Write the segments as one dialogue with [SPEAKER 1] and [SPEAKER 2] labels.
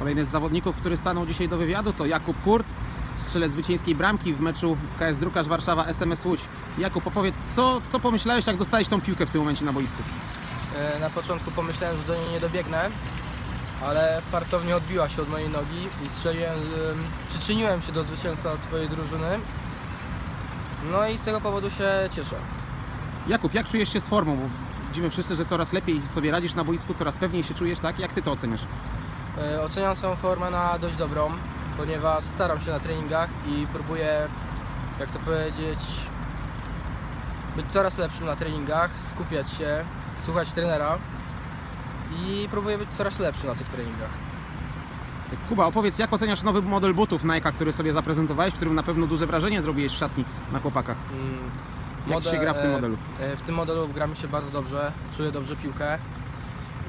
[SPEAKER 1] Kolejny z zawodników, który stanął dzisiaj do wywiadu to Jakub Kurt, strzelec zwycięskiej bramki w meczu KS Drukarz Warszawa SMS Łódź. Jakub, opowiedz, co, co pomyślałeś, jak dostałeś tą piłkę w tym momencie na boisku?
[SPEAKER 2] E, Na początku pomyślałem, że do niej nie dobiegnę, ale fartownie odbiła się od mojej nogi i strzeliłem, em, przyczyniłem się do zwycięstwa swojej drużyny. No i z tego powodu się cieszę.
[SPEAKER 1] Jakub, jak czujesz się z formą? Bo widzimy wszyscy, że coraz lepiej sobie radzisz na boisku, coraz pewniej się czujesz, tak? Jak ty to oceniasz?
[SPEAKER 2] E, Oceniam swoją formę na dość dobrą, ponieważ staram się na treningach i próbuję, jak to powiedzieć, być coraz lepszym na treningach, skupiać się, słuchać trenera i próbuję być coraz lepszy na tych treningach.
[SPEAKER 1] Kuba, opowiedz, jak oceniasz nowy model butów Nike, który sobie zaprezentowałeś, którym na pewno duże wrażenie zrobiłeś w szatni na chłopakach.
[SPEAKER 2] Mm,
[SPEAKER 1] Jak się gra w tym
[SPEAKER 2] e,
[SPEAKER 1] modelu?
[SPEAKER 2] e, W tym modelu gra mi się bardzo dobrze, czuję dobrze piłkę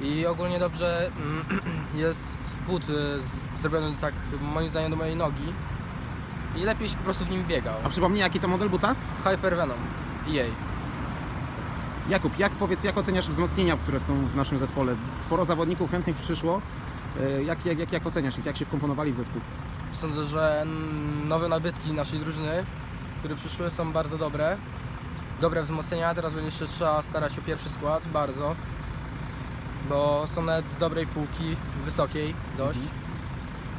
[SPEAKER 2] i ogólnie dobrze mm, jest but z- zrobiony tak moim zdaniem do mojej nogi i lepiej się po prostu w nim biega.
[SPEAKER 1] A przypomnij, jaki to model buta?
[SPEAKER 2] Hyper Venom i jej.
[SPEAKER 1] Jakub, jak powiedz, jak oceniasz wzmocnienia, które są w naszym zespole? Sporo zawodników chętnych przyszło. E, Jak, jak, jak, jak oceniasz ich? Jak się wkomponowali w zespół?
[SPEAKER 2] Sądzę, że nowe nabytki naszej drużyny, które przyszły są bardzo dobre. Dobre wzmocnienia, teraz będzie jeszcze trzeba starać o pierwszy skład, bardzo. Bo są nawet z dobrej półki, wysokiej dość.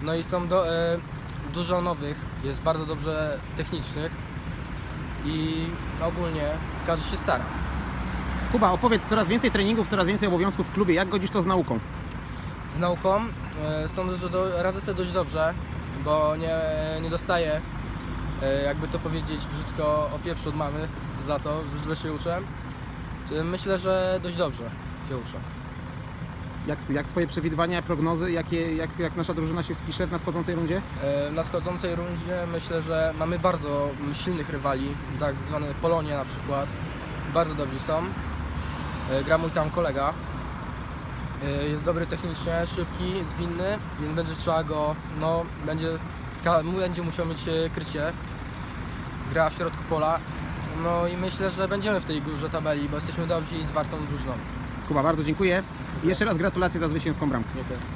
[SPEAKER 2] No i są do, e, dużo nowych, jest bardzo dobrze technicznych. I ogólnie każdy się stara.
[SPEAKER 1] Kuba, opowiedz, coraz więcej treningów, coraz więcej obowiązków w klubie. Jak godzisz to z nauką?
[SPEAKER 2] Z nauką e, sądzę, że do, radzę sobie dość dobrze, bo nie, nie dostaję, e, jakby to powiedzieć brzydko, opieprzu od mamy za to, że źle się uczę. Czy Myślę, że dość dobrze się uczę.
[SPEAKER 1] Jak, jak twoje przewidywania, prognozy? Jakie, jak, jak nasza drużyna się wpisze w nadchodzącej rundzie?
[SPEAKER 2] E, W nadchodzącej rundzie myślę, że mamy bardzo silnych rywali, tak zwane Polonie na przykład. Bardzo dobrzy są. E, Gra mój tam kolega. E, Jest dobry technicznie, szybki, zwinny, więc będzie trzeba go, no będzie, będzie musiał mieć krycie. Gra w środku pola. No i myślę, że będziemy w tej górze tabeli, bo jesteśmy dobrzy i z wartą drużyną.
[SPEAKER 1] Kuba, bardzo dziękuję. I jeszcze raz gratulacje za zwycięską bramkę.
[SPEAKER 2] Dziękuję.